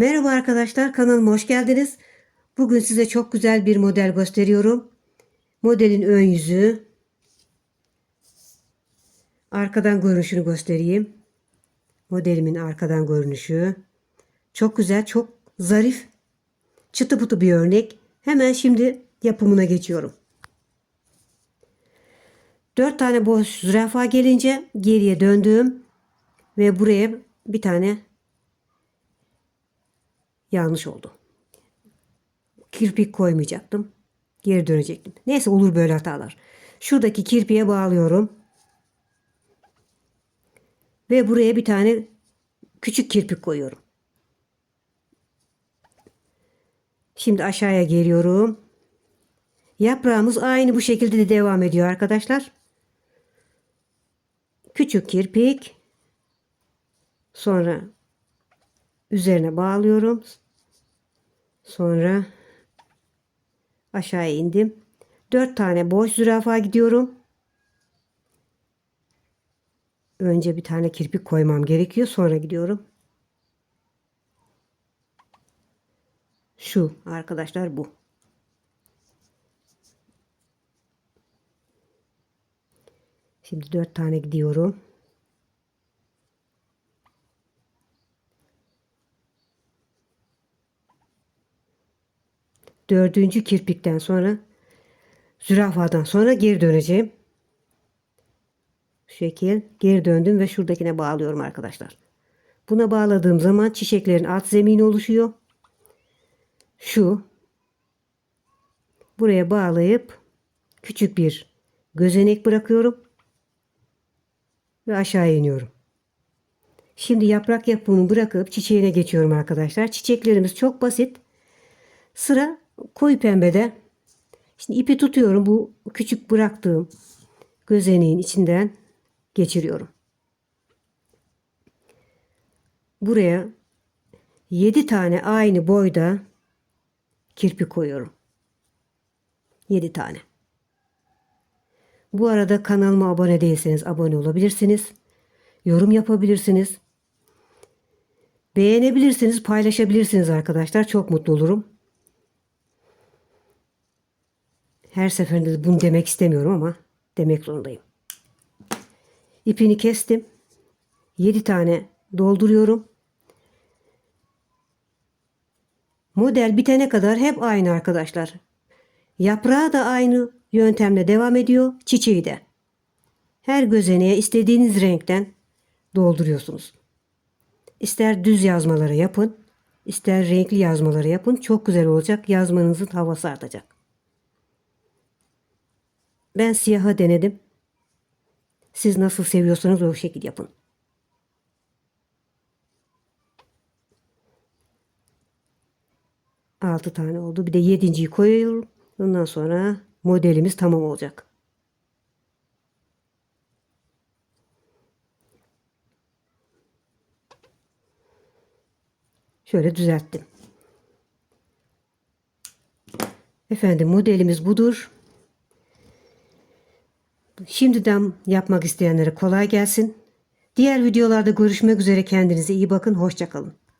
Merhaba arkadaşlar kanalıma hoş geldiniz. Bugün size çok güzel bir model gösteriyorum. Modelin ön yüzü. Arkadan görünüşünü göstereyim. Modelimin arkadan görünüşü. Çok güzel, çok zarif, çıtı pıtı bir örnek. Hemen şimdi yapımına geçiyorum. Dört tane boş zürafa gelince geriye döndüm ve buraya bir tane yanlış oldu. Kirpik koymayacaktım. Geri dönecektim. Neyse olur böyle hatalar. Şuradaki kirpiğe bağlıyorum. Ve buraya bir tane küçük kirpik koyuyorum. Şimdi aşağıya geliyorum. Yaprağımız aynı bu şekilde de devam ediyor arkadaşlar. Küçük kirpik. Sonra üzerine bağlıyorum. Sonra aşağıya indim. Dört tane boş zürafa gidiyorum. Önce bir tane kirpik koymam gerekiyor. Sonra gidiyorum. Şu arkadaşlar bu. Şimdi dört tane gidiyorum. Dördüncü kirpikten sonra zürafadan sonra geri döneceğim. Şu şekil geri döndüm ve şuradakine bağlıyorum arkadaşlar. Buna bağladığım zaman çiçeklerin alt zemini oluşuyor. Şu buraya bağlayıp küçük bir gözenek bırakıyorum ve aşağı iniyorum. Şimdi yaprak yapımı bırakıp çiçeğine geçiyorum arkadaşlar. Çiçeklerimiz çok basit. Sıra koyu pembede. Şimdi ipi tutuyorum. Bu küçük bıraktığım gözeneğin içinden geçiriyorum. Buraya 7 tane aynı boyda kirpik koyuyorum. 7 tane. Bu arada kanalıma abone değilseniz abone olabilirsiniz. Yorum yapabilirsiniz. Beğenebilirsiniz, paylaşabilirsiniz arkadaşlar. Çok mutlu olurum. Her seferinde de bunu demek istemiyorum ama demek zorundayım. İpini kestim. 7 tane dolduruyorum. Model bitene kadar hep aynı arkadaşlar. Yaprağı da aynı yöntemle devam ediyor. Çiçeği de. Her gözeneğe istediğiniz renkten dolduruyorsunuz. İster düz yazmaları yapın, ister renkli yazmaları yapın. Çok güzel olacak. Yazmanızın havası artacak. Ben siyaha denedim. Siz nasıl seviyorsanız o şekilde yapın. Altı tane oldu. Bir de yedinciyi koyuyorum. Ondan sonra modelimiz tamam olacak. Şöyle düzelttim. Efendim modelimiz budur. Şimdiden yapmak isteyenlere kolay gelsin. Diğer videolarda görüşmek üzere kendinize iyi bakın. Hoşçakalın.